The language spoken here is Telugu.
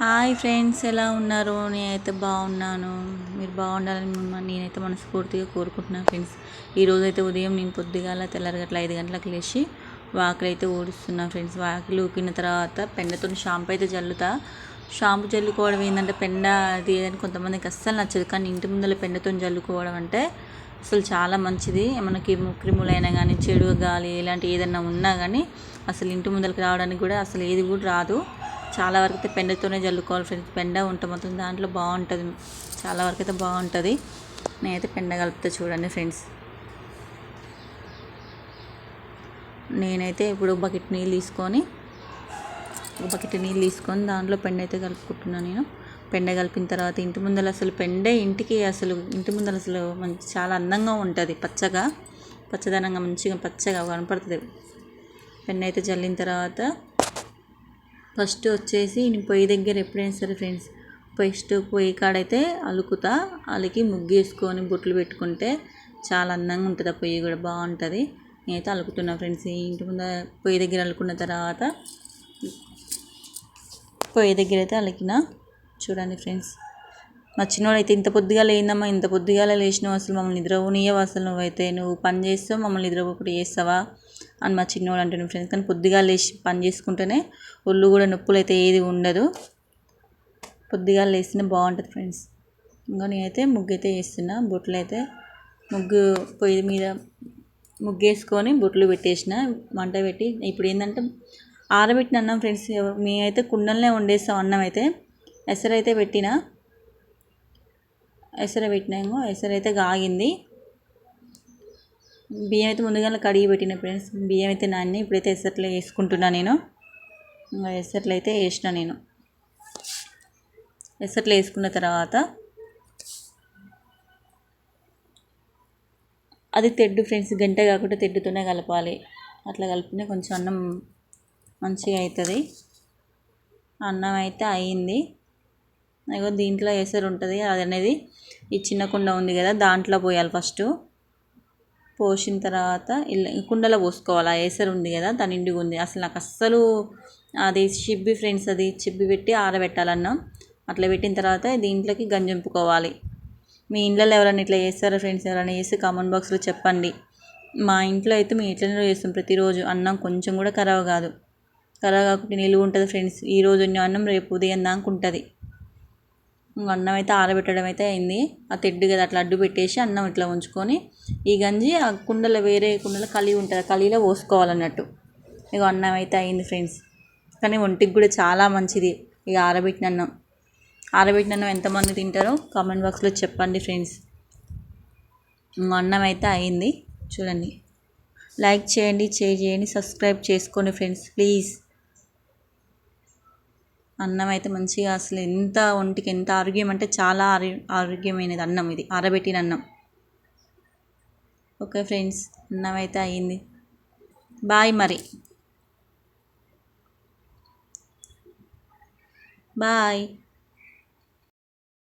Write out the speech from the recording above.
హాయ్ ఫ్రెండ్స్ ఎలా ఉన్నారు? నేనైతే బాగున్నాను. మీరు బాగుండాలని మిమ్మల్ని నేనైతే మనస్ఫూర్తిగా కోరుకుంటున్నాను ఫ్రెండ్స్. ఈరోజు అయితే ఉదయం నేను పొద్దుగాల తెల్లారగట్ల ఐదు గంటలకు లేచి వాకిలు అయితే ఊడుస్తున్నాను ఫ్రెండ్స్. వాకిలు ఊకిన తర్వాత పెండతో షాంపూ అయితే జల్లుతా. షాంపూ జల్లుకోవడం ఏంటంటే పెండ అది ఏదని కొంతమందికి అస్సలు నచ్చదు. కానీ ఇంటి ముందర పెండతో జల్లుకోవడం అంటే అసలు చాలా మంచిది. మనకి క్రిములైనా కానీ చెడు గాలి ఇలాంటి ఏదైనా ఉన్నా కానీ అసలు ఇంటి ముందరికి రావడానికి కూడా అసలు ఏది కూడా రాదు. చాలా వరకు అయితే పెండతోనే జల్లుకోవాలి ఫ్రెండ్స్ పెండ ఉంటాం మొత్తం దాంట్లో బాగుంటుంది. చాలా వరకు అయితే బాగుంటుంది. నేనైతే పెండ కలుపుతా చూడండి ఫ్రెండ్స్ నేనైతే ఇప్పుడు బకెట్ నీళ్ళు తీసుకొని బకెట్ నీళ్ళు తీసుకొని దాంట్లో పెండ అయితే కలుపుకుంటున్నాను నేను. పెండ కలిపిన తర్వాత ఇంటి ముందర అసలు పెండే ఇంటికి అసలు ఇంటి ముందర అసలు మంచి చాలా అందంగా ఉంటుంది. పచ్చగా పచ్చదనంగా మంచిగా పచ్చగా కనపడుతుంది. పెండ అయితే చల్లిన తర్వాత ఫస్ట్ వచ్చేసి నేను పొయ్యి దగ్గర ఎప్పుడైనా సరే ఫ్రెండ్స్ ఫస్ట్ పొయ్యి కాడైతే అలుకుతా అలికి ముగ్గు వేసుకొని బొట్లు పెట్టుకుంటే చాలా అందంగా ఉంటుంది ఆ పొయ్యి కూడా బాగుంటుంది. నేనైతే అలుకుతున్నా ఫ్రెండ్స్ ఇంటి ముందు పొయ్యి దగ్గర అలుకున్న తర్వాత పొయ్యి దగ్గర అయితే అలికిన. చూడండి ఫ్రెండ్స్ మా చిన్నోడు అయితే ఇంత పొద్దుగా లేదమ్మా ఇంత పొద్దుగా లేచినావు అసలు మమ్మల్ని నిద్రపోనీయవు అసలు నువ్వైతే. నువ్వు పని చేస్తావు మమ్మల్ని నిద్రపోకుండా చేస్తావా? అని మా చిన్నోడు అంటున్నాడు ఫ్రెండ్స్ కానీ పొద్దుగా లేచి పని చేసుకుంటేనే ఒళ్ళు కూడా నొప్పులు అయితే ఏది ఉండదు. పొద్దుగా లేస్తేనే బాగుంటుంది ఫ్రెండ్స్. ఇంకా నేనైతే ముగ్గు అయితే వేస్తున్నా బొట్లు అయితే ముగ్గు పొయ్యి మీద ముగ్గు వేసుకొని బొట్లు పెట్టేసిన మంట పెట్టి. ఇప్పుడు ఏంటంటే ఆరబెట్టిన అన్నం ఫ్రెండ్స్ మేమైతే కుండలనే వండేస్తాం అన్నం అయితే. ఎసరైతే పెట్టిన ఎసర పెట్టినాము. ఎసరైతే గాగింది. కాగింది బియ్యం అయితే ముందుగానే కడిగి పెట్టిన ఫ్రెండ్స్. బియ్యం అయితే నాన్ని ఇప్పుడైతే ఎసట్లో వేసుకుంటున్నా నేను. ఇంకా ఎసట్లో అయితే వేసిన నేను. ఎసట్లో వేసుకున్న తర్వాత అది తెడ్డు ఫ్రెండ్స్ గంట కాకుండా తెడ్డుతోనే కలపాలి. అట్లా కలిపితే కొంచెం అన్నం మంచిగా అవుతుంది. అన్నం అయితే అయింది. ఇగో దీంట్లో ఎసరు ఉంటుంది. అది అనేది ఈ చిన్న కుండ ఉంది కదా దాంట్లో పోయాలి ఫస్ట్. పోసిన తర్వాత ఇలా కుండలో పోసుకోవాలి? ఆ ఎసరు ఉంది కదా దాని నిండుగా ఉంది. అసలు నాకు అస్సలు అది చిబ్బి ఫ్రెండ్స్ అది చిబ్బి పెట్టి ఆరబెట్టాలన్నా అట్లా పెట్టిన తర్వాత దీంట్లోకి గంజంపుకోవాలి. మీ ఇంట్లో ఎవరైనా ఇట్లా చేస్తారా ఫ్రెండ్స్? ఎవరైనా చేసి కామెంట్ బాక్స్లో చెప్పండి. మా ఇంట్లో అయితే మేము ఇట్లనే చేస్తాం ప్రతిరోజు. అన్నం కొంచెం కూడా ఖరాబ్ కాదు. ఖరాబ్ కాకుండా నిలువ ఉంటుంది ఫ్రెండ్స్. ఈరోజు అన్నం రేపు ఉదయం దాకా ఉంటుంది. అన్నం అయితే ఆరబెట్టడం అయితే అయింది. ఆ తెడ్డు కదా అట్లా అడ్డు పెట్టేసి అన్నం ఇట్లా ఉంచుకొని ఈ గంజి ఆ కుండలో వేరే కుండలో కలి ఉంటుంది కలిలో పోసుకోవాలన్నట్టు. ఇక అన్నం అయితే అయింది ఫ్రెండ్స్. కానీ ఒంటికి కూడా చాలా మంచిది ఇక ఆరబెట్టిన అన్నం. ఆరబెట్టిన అన్నం ఎంతమంది తింటారో కామెంట్ బాక్స్లో చెప్పండి ఫ్రెండ్స్. అన్నం అయితే అయింది. చూడండి. లైక్ చేయండి షేర్ చేయండి సబ్స్క్రైబ్ చేసుకోండి ఫ్రెండ్స్. ప్లీజ్. అన్నం అయితే మంచిగా అసలు ఎంత ఒంటికి ఎంత ఆరోగ్యం అంటే చాలా ఆరో ఆరోగ్యమైనది అన్నం ఇది ఆరబెట్టిన అన్నం. ఓకే ఫ్రెండ్స్ అన్నం అయితే అయ్యింది. బాయ్ మరి. బాయ్.